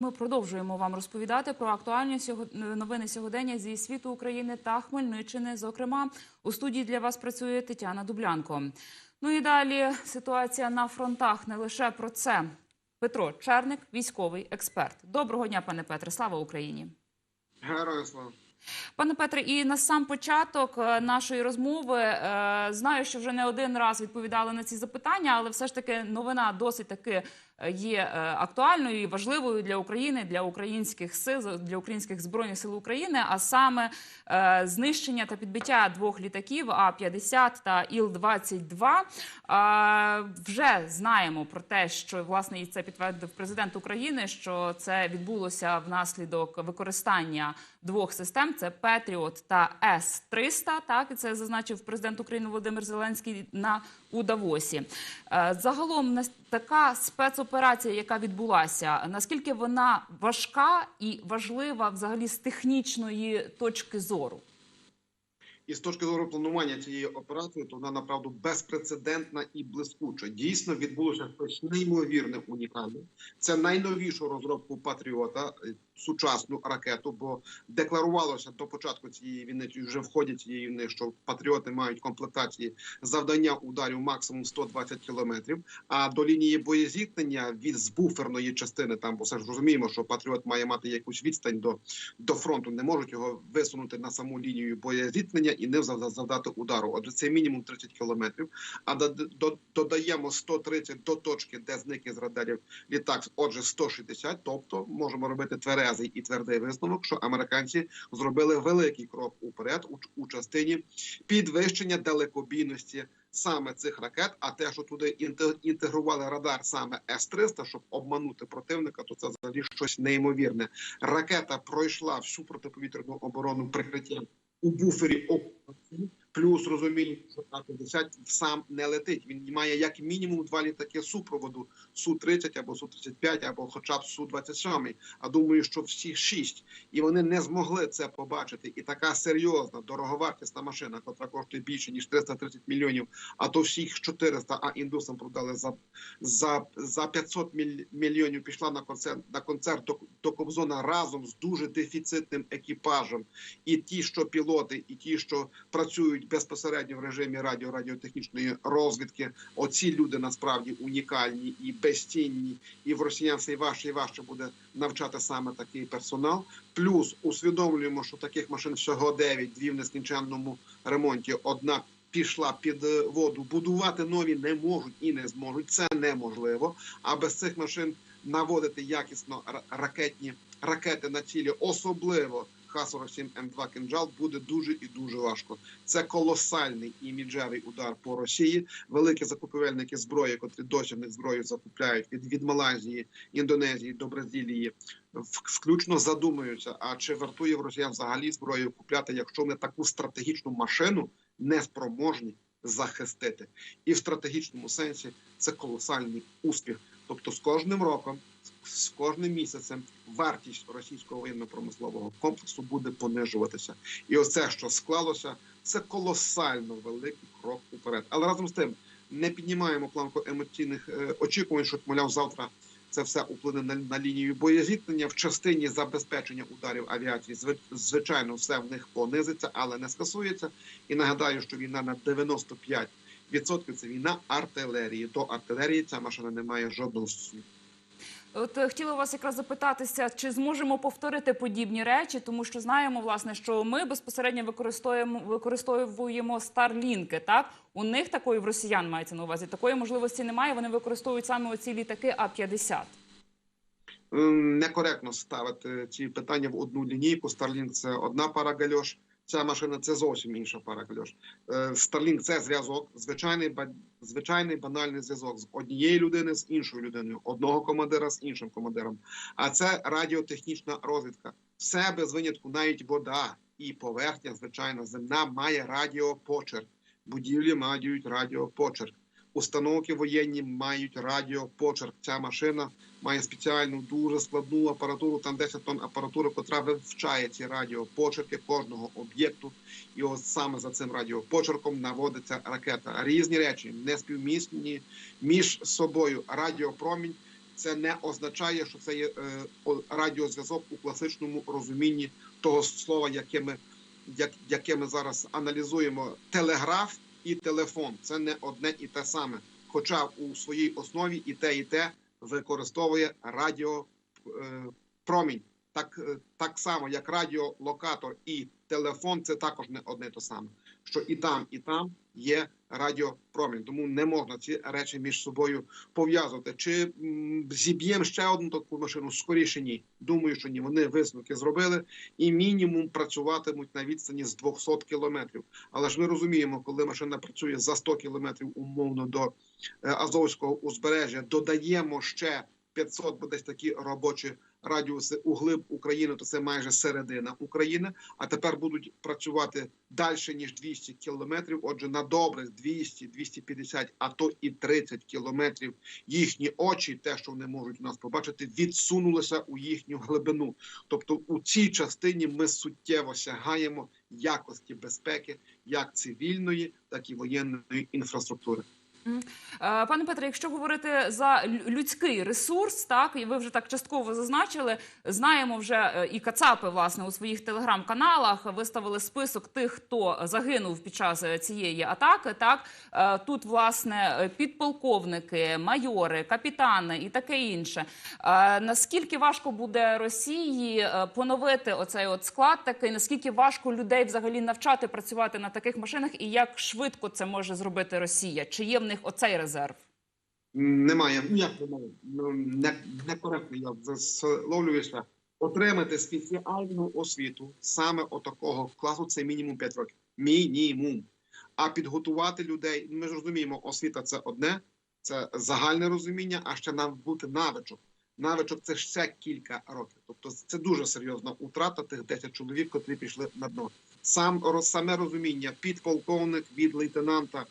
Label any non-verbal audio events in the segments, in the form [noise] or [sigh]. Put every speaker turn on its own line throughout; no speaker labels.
Ми продовжуємо вам розповідати про актуальні новини сьогодення зі світу України та Хмельниччини. Зокрема, у студії для вас працює Тетяна Дублянко. Ну і далі ситуація на фронтах. Не лише про це. Петро Черник, військовий експерт. Доброго дня, пане Петре. Слава Україні.
Героям слава.
Пане Петре, і на сам початок е, нашої розмови е, знаю, що вже не один раз відповідали на ці запитання, але все ж таки новина досить таки є е, актуальною і важливою для України, для українських сил, для українських збройних сил України, а саме е, знищення та підбиття двох літаків А 50 та Іл 22 Вже знаємо про те, що власне і це підтвердив президент України, що це відбулося внаслідок використання двох систем: це Петріот та С 300 Так і це зазначив президент України Володимир Зеленський на у Давосі. Е, Загалом нас- така спецоперація, яка відбулася, наскільки вона важка і важлива взагалі з технічної точки зору?
І з точки зору планування цієї операції, то вона направду безпрецедентна і блискуча. Дійсно відбулося щось неймовірне, унікальне. Це найновішу розробку Патріота, сучасну ракету. Бо декларувалося до початку цієї війни, чи вже в ході цієї війни, що патріоти мають комплектації завдання ударів максимум 120 кілометрів. А до лінії боєзіткнення від з буферної частини, там бо все ж розуміємо, що патріот має мати якусь відстань до, до фронту. Не можуть його висунути на саму лінію боєзіткнення і не зав- завдати удару. Отже, це мінімум 30 кілометрів. А до- до- додаємо 130 до точки, де зник із радарів літак. Отже, 160, Тобто можемо робити тверезий і твердий висновок, що американці зробили великий крок уперед у, частині підвищення далекобійності. Саме цих ракет, а те, що туди інте- інтегрували радар саме С-300, щоб обманути противника, то це взагалі щось неймовірне. Ракета пройшла всю протиповітряну оборону прикриттям у буфері плюс розуміння, що А-50 сам не летить. Він має як мінімум два літаки супроводу Су-30 або Су-35, або хоча б Су-27. А думаю, що всі шість. І вони не змогли це побачити. І така серйозна, дороговартісна машина, яка коштує більше ніж 330 мільйонів, а то всіх 400, а індусам продали за, за, за 500 міль- мільйонів. Пішла на концерт на концерт до, до Кобзона разом з дуже дефіцитним екіпажем. І ті, що пілоти, і ті, що працюють безпосередньо в режимі радіо радіотехнічної розвідки. Оці люди насправді унікальні і безцінні. І в росіян все важче і важче буде навчати саме такий персонал. Плюс усвідомлюємо, що таких машин всього 9, дві в нескінченному ремонті. Одна пішла під воду. Будувати нові не можуть і не зможуть. Це неможливо. А без цих машин наводити якісно ракетні ракети на цілі, особливо Х-47 М2 «Кинджал» буде дуже і дуже важко. Це колосальний іміджевий удар по Росії. Великі закупівельники зброї, котрі досі них зброю закупляють від, від Малайзії, Індонезії до Бразилії, включно задумуються, а чи вартує в росіян взагалі зброю купляти, якщо вони таку стратегічну машину не спроможні захистити. І в стратегічному сенсі це колосальний успіх. Тобто з кожним роком, з кожним місяцем вартість російського воєнно-промислового комплексу буде понижуватися. І оце, що склалося, це колосально великий крок уперед. Але разом з тим не піднімаємо планку емоційних е, очікувань, що мовляв завтра. Це все вплине на, на лінію боєзіткнення в частині забезпечення ударів авіації. зви- Звичайно, все в них понизиться, але не скасується. І нагадаю, що війна на 95% це війна артилерії. До артилерії ця машина не має жодного стосунку.
От е, хотіла вас якраз запитатися, чи зможемо повторити подібні речі, тому що знаємо, власне, що ми безпосередньо використовуємо використовуємо старлінки. Так у них такої в росіян мається на увазі. Такої можливості немає. Вони використовують саме оці літаки А 50
Ем, Некоректно ставити ці питання в одну лінійку. Starlink – це одна пара гальош. Ця машина це зовсім інша пара Кльош старлінг. Starlink – це зв'язок, звичайний звичайний банальний зв'язок з однієї людини з іншою людиною, одного командира з іншим командиром. А це радіотехнічна розвідка. Все без винятку, навіть вода і поверхня, звичайно, земна має радіопочерк. Будівлі мають радіопочерк. Установки воєнні мають радіопочерк. Ця машина має спеціальну дуже складну апаратуру, там 10 тонн апаратури, котра вивчає ці радіопочерки кожного об'єкту. І ось саме за цим радіопочерком наводиться ракета. Різні речі неспівмісні між собою. Радіопромінь це не означає, що це є е, радіозв'язок у класичному розумінні того слова, яке ми, як, яке ми зараз аналізуємо. Телеграф і телефон це не одне і те саме. Хоча у своїй основі і те, і те використовує радіо е. Так, е, так само, як радіолокатор і телефон, це також не одне і те саме. Що і там, і там є радіопромінь. Тому не можна ці речі між собою пов'язувати. Чи зіб'ємо ще одну таку машину? Скоріше ні. Думаю, що ні. Вони висновки зробили і мінімум працюватимуть на відстані з 200 кілометрів. Але ж ми розуміємо, коли машина працює за 100 кілометрів умовно до е, Азовського узбережжя, додаємо ще 500, бо десь такі робочі радіуси у глиб України, то це майже середина України. А тепер будуть працювати далі ніж 200 кілометрів. Отже, на добрих 200, 250, а то і 30 кілометрів їхні очі, те, що вони можуть у нас побачити, відсунулися у їхню глибину. Тобто, у цій частині ми суттєво сягаємо якості безпеки як цивільної, так і воєнної інфраструктури.
Е, Пане Петре, якщо говорити за людський ресурс, так і ви вже так частково зазначили, знаємо вже е, і Кацапи власне у своїх телеграм-каналах виставили список тих, хто загинув під час е, цієї атаки. Так тут власне підполковники, майори, капітани і таке інше. Наскільки важко буде Росії поновити оцей от склад такий? Наскільки важко людей взагалі навчати працювати на таких машинах, і як швидко це може зробити Росія? Чи є в них оцей резерв?
Немає. Ну як немає? Ну, не, некоректно я засловлююся. Отримати спеціальну освіту саме отакого класу це мінімум 5 років. Мінімум. А підготувати людей, ну, ми ж розуміємо, освіта це одне, це загальне розуміння, а ще нам бути навичок. Навичок це ще кілька років. Тобто це дуже серйозна утрата тих 10 чоловік, котрі пішли на дно. Сам саме розуміння, підполковник від лейтенанта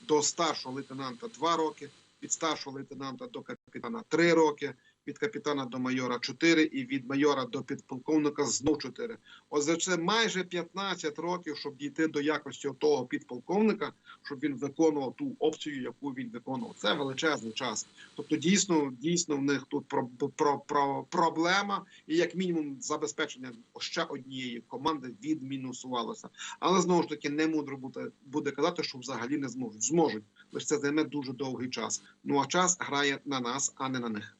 до старшого лейтенанта 2 роки, від старшого лейтенанта до капітана 3 роки, від капітана до майора 4 і від майора до підполковника знов 4. Ось за це майже 15 років, щоб дійти до якості того підполковника, щоб він виконував ту опцію, яку він виконував. Це величезний час. Тобто, дійсно, дійсно в них тут про, про, про проблема, і як мінімум забезпечення ще однієї команди відмінусувалося. Але знову ж таки не мудро буде, буде казати, що взагалі не зможуть. Зможуть, лише це займе дуже довгий час. Ну а час грає на нас, а не на них.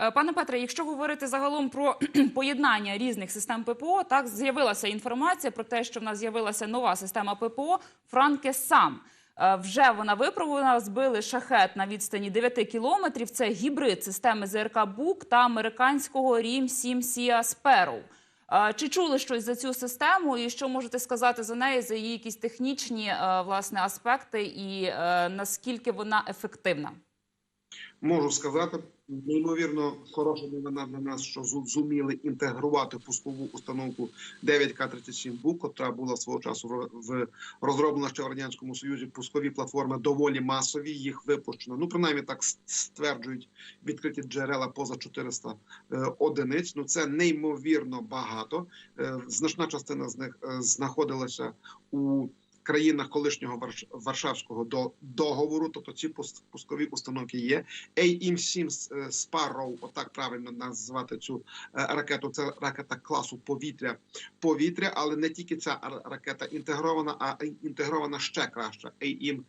Е, Пане Петре, якщо говорити загалом про [clears throat] поєднання різних систем ППО, так з'явилася інформація про те, що в нас з'явилася нова система ППО Франке сам. Е, Вже вона випробувана, збили шахет на відстані 9 кілометрів. Це гібрид системи ЗРК БУК та американського Рім 7 Сіа Sparrow. Е, Чи чули щось за цю систему, і що можете сказати за неї, за її якісь технічні власне аспекти, і наскільки вона ефективна?
Можу сказати, неймовірно хороша новина для нас, що зу- зуміли інтегрувати пускову установку 9К-37 БУК, котра була свого часу в розроблена ще в радянському союзі. Пускові платформи доволі масові. Їх випущено. Ну принаймні так стверджують відкриті джерела поза 400 е, одиниць. Ну це неймовірно багато. Е, значна частина з них е, знаходилася у країнах колишнього Варш- Варшавського до договору, тобто ці пус- пускові установки є. AIM-7 е, Sparrow, отак правильно назвати цю е, ракету. Це ракета класу повітря, повітря, але не тільки ця ракета інтегрована, а інтегрована ще краще. AIM-9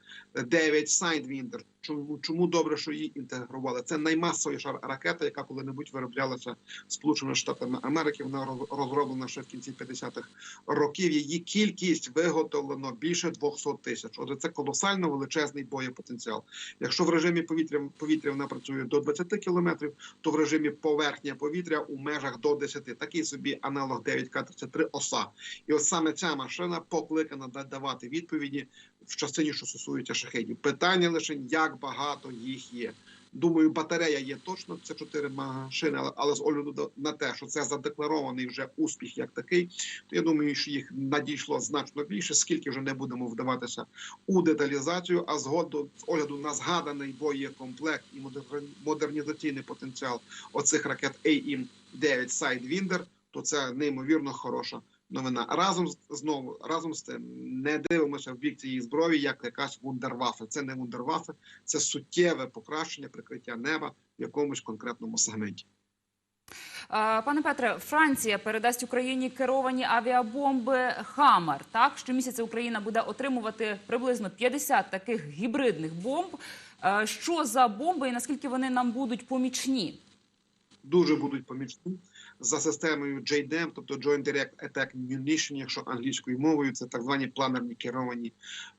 Sidewinder. Чому чому добре, що її інтегрували? Це наймасовіша ракета, яка коли-небудь вироблялася Сполученими Штатами Америки. Вона розроблена ще в кінці 50-х років. Її кількість виготовлено більше 200 тисяч. Отже, це колосально величезний боєпотенціал. Якщо в режимі повітря повітря вона працює до 20 кілометрів, то в режимі поверхня повітря у межах до 10. Такий собі аналог 9К-33 оса. І от саме ця машина покликана да- давати відповіді в частині, що стосується шахедів. Питання лише як багато їх є. Думаю, батарея є точно. Це чотири машини, але, з огляду на те, що це задекларований вже успіх як такий, то я думаю, що їх надійшло значно більше, скільки вже не будемо вдаватися у деталізацію. А згоду з огляду на згаданий боєкомплект і модер- модернізаційний потенціал оцих ракет AIM-9 Sidewinder, то це неймовірно хороша новина. Разом знову разом з тим не дивимося в бік цієї зброї, як якась вундервафе. Це не вундервафе, це суттєве покращення прикриття неба в якомусь конкретному сегменті.
Пане Петре, Франція передасть Україні керовані авіабомби Хаммер. Так, щомісяця Україна буде отримувати приблизно 50 таких гібридних бомб. Що за бомби і наскільки вони нам будуть помічні?
дуже будуть помічні за системою JDAM, тобто Joint Direct Attack Munition, якщо англійською мовою, це так звані планерні керовані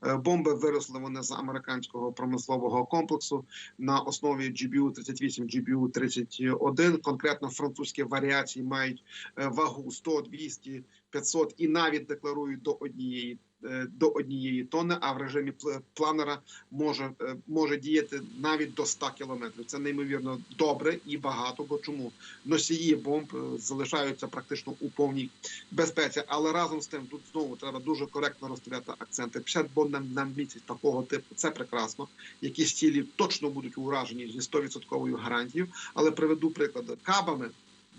е, бомби. Виросли вони з американського промислового комплексу на основі GBU 38 GBU 31 Конкретно французькі варіації мають е, вагу 100, 200, 500 і навіть декларують до однієї. е, До однієї тонни, а в режимі пл- планера може, е, може діяти навіть до 100 кілометрів. Це неймовірно добре і багато. Бо чому носії бомб е, залишаються практично у повній безпеці. Але разом з тим тут знову треба дуже коректно розстріляти акценти. 50 бомб на, на місяць такого типу це прекрасно. Якісь цілі точно будуть уражені зі 100% гарантією. Але приведу приклади кабами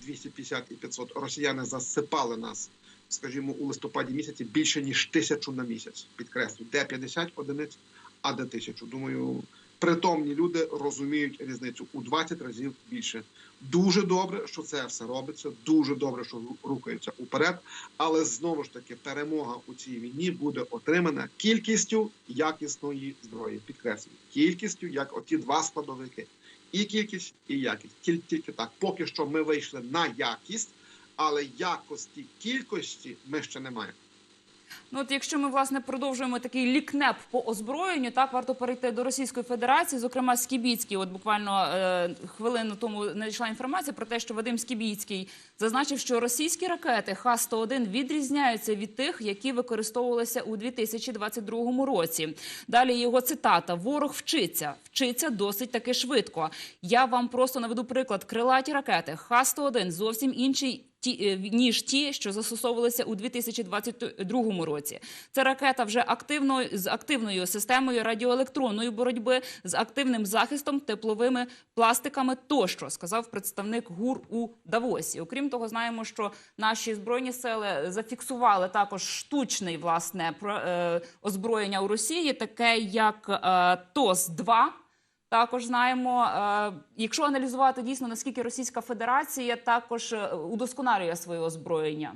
250 і 500 росіяни засипали нас. Скажімо, у листопаді місяці більше ніж тисячу на місяць. Підкреслю, де 50 одиниць, а де тисячу. Думаю, притомні люди розуміють різницю у 20 разів більше. Дуже добре, що це все робиться. Дуже добре, що рухається уперед. Але знову ж таки, перемога у цій війні буде отримана кількістю якісної зброї. Підкреслюю, кількістю, як оті два складовики. І кількість, і якість. Тільки так. Поки що ми вийшли на якість, але якості кількості ми ще не маємо.
Ну, от якщо ми власне продовжуємо такий лікнеп по озброєнню, так варто перейти до Російської Федерації. Зокрема, Скібіцький, от буквально е, хвилину тому надійшла інформація про те, що Вадим Скібіцький зазначив, що російські ракети Х-101 відрізняються від тих, які використовувалися у 2022 році. Далі його цитата: ворог вчиться, вчиться досить таки швидко. Я вам просто наведу приклад: крилаті ракети Х-101 зовсім інший ті, е, ніж ті, що застосовувалися у 2022 році. Це ракета вже активно з активною системою радіоелектронної боротьби, з активним захистом, тепловими пластиками тощо, сказав представник ГУР у Давосі. Окрім того, знаємо, що наші збройні сили зафіксували також штучний власне про- е, озброєння у Росії, таке як е, ТОС 2 також знаємо, е, якщо аналізувати дійсно наскільки Російська Федерація також е, удосконалює своє озброєння.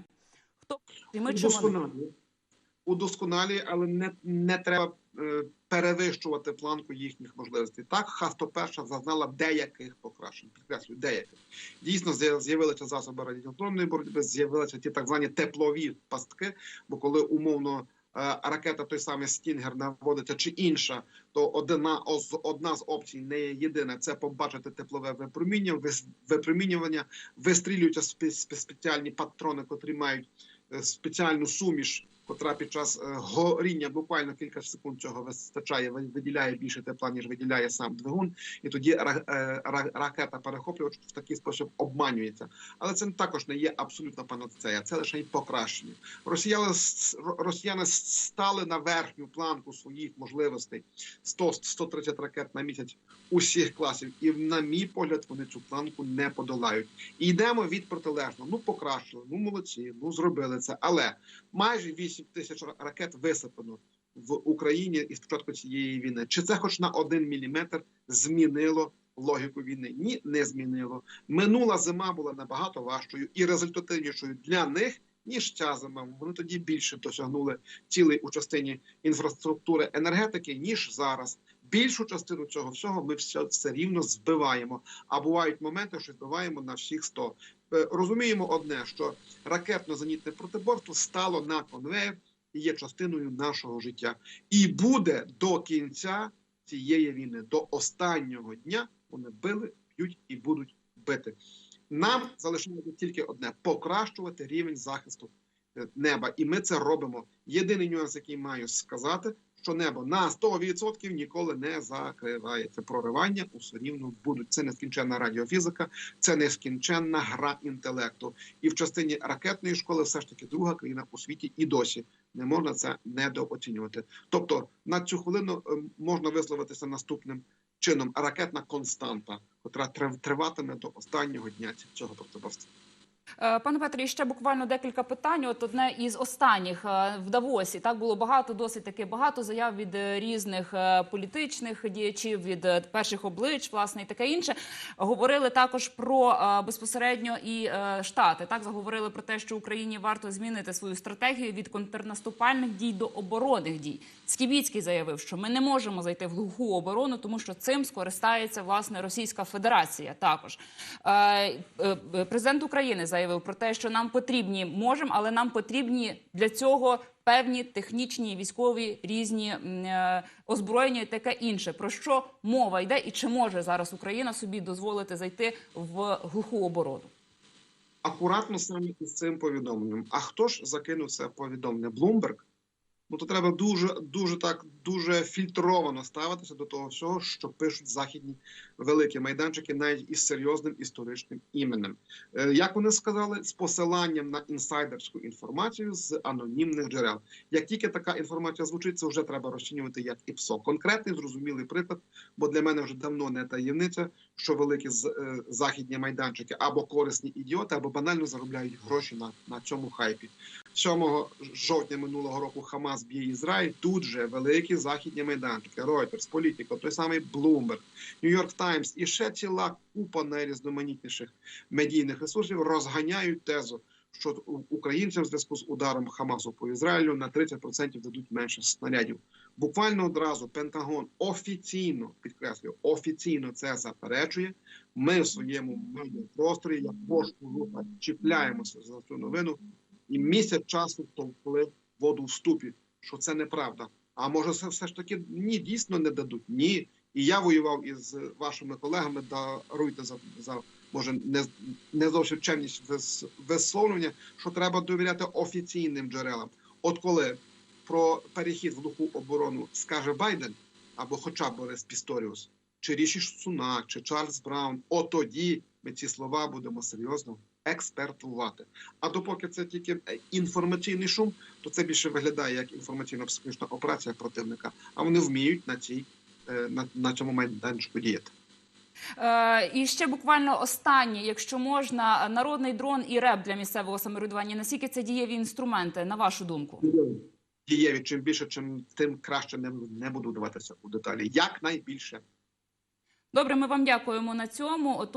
Хто і ми чи вони?
Але не, не треба е, перевищувати планку їхніх можливостей. Так, Х-101 зазнала деяких покращень, підкреслюю, деяких. Дійсно, з'явилися засоби радіоелектронної боротьби, з'явилися ті так звані теплові пастки, бо коли умовно ракета той самий Стінгер наводиться чи інша, то одна, одна з опцій не є єдина. Це побачити теплове випромінювання, випромінювання, вистрілюються спе- спе- спеціальні патрони, котрі мають е, спеціальну суміш, котра під час е, горіння буквально кілька секунд цього вистачає, виділяє більше тепла, ніж виділяє сам двигун, і тоді е, ракета перехоплювач в такий спосіб обманюється. Але це також не є абсолютно панацея, це лише й покращення. Росіяни росіяни стали на верхню планку своїх можливостей 100-130 ракет на місяць усіх класів, і на мій погляд вони цю планку не подолають. І йдемо від протилежного. Ну покращили, ну молодці, ну зробили це. Але майже 8 тисяч ракет висипано в Україні із початку цієї війни. Чи це хоч на один міліметр змінило логіку війни? Ні, не змінило. Минула зима була набагато важчою і результативнішою для них. Ніж ця зима, вони тоді більше досягнули цілей у частині інфраструктури енергетики, ніж зараз. Більшу частину цього всього ми все, все рівно збиваємо. А бувають моменти, що збиваємо на всіх 100. Е, Розуміємо одне, що ракетно-зенітне протиборство стало на конвейер і є частиною нашого життя. І буде до кінця цієї війни, до останнього дня вони били, б'ють і будуть бити. Нам залишилося тільки одне покращувати рівень захисту е, неба, і ми це робимо. Єдиний нюанс, який маю сказати, що небо на 100% ніколи не закривається. Проривання усе рівно будуть. Це нескінченна радіофізика, це нескінченна гра інтелекту. І в частині ракетної школи, все ж таки, друга країна у світі і досі не можна це недооцінювати. Тобто на цю хвилину е, можна висловитися наступним чином: ракетна константа, котра трив- триватиме до останнього дня цього протиборства.
Е, Пане Петре, ще буквально декілька питань. От одне із останніх е, в Давосі так було багато, досить таки багато заяв від е, різних політичних діячів, від перших облич, власне, і таке інше. Говорили також про безпосередньо і штати. Так заговорили про те, що Україні варто змінити свою стратегію від контрнаступальних дій до оборонних дій. Скібіцький заявив, що ми не можемо зайти в глуху оборону, тому що цим скористається власне Російська Федерація. Також президент України заявив про те, що нам потрібні можемо, але нам потрібні для цього певні технічні військові різні е, озброєння і таке інше. Про що мова йде, і чи може зараз Україна собі дозволити зайти в глуху оборону?
Акуратно саме із цим повідомленням. А хто ж закинув це повідомлення? Блумберг? Ну то треба дуже, дуже так дуже фільтровано ставитися до того всього, що пишуть західні великі майданчики, навіть із серйозним історичним іменем. Е, Як вони сказали, з посиланням на інсайдерську інформацію з анонімних джерел. Як тільки така інформація звучить, це вже треба розцінювати як ІПСО. Конкретний зрозумілий приклад, бо для мене вже давно не таємниця, що великі е, західні майданчики або корисні ідіоти, або банально заробляють гроші на, на цьому хайпі. 7 жовтня минулого року Хамас б'є Ізраїль. Тут же великі західні майданчики, Reuters, Politico, той самий Bloomberg, New York Times і ще ціла купа найрізноманітніших медійних ресурсів розганяють тезу, що українцям в зв'язку з ударом Хамасу по Ізраїлю на 30% дадуть менше снарядів. Буквально одразу Пентагон офіційно підкреслюю, офіційно це заперечує. Ми в своєму медіапросторі, як кошку група, чіпляємося за цю новину і місяць часу товкли воду в ступі, що це неправда. А може, все ж таки ні, дійсно не дадуть. Ні. І я воював із вашими колегами, даруйте за, за може не, не зовсім чемність вис- висловлювання, що треба довіряти офіційним джерелам. От коли про перехід в глуху оборону скаже Байден або хоча б Борис Пісторіус, чи Ріші Сунак, чи Чарльз Браун, от тоді ми ці слова будемо серйозно експертувати. А допоки це тільки е, інформаційний шум, то це більше виглядає як інформаційно-психологічна операція противника. А вони вміють на цій е, на, на цьому майданчику діяти.
Е, і ще буквально останнє, якщо можна, народний дрон і реп для місцевого самоврядування. Наскільки це дієві інструменти, на вашу думку?
Дієві чим більше, чим тим краще не, не буду вдаватися у деталі. Якнайбільше.
Добре, ми вам дякуємо на цьому.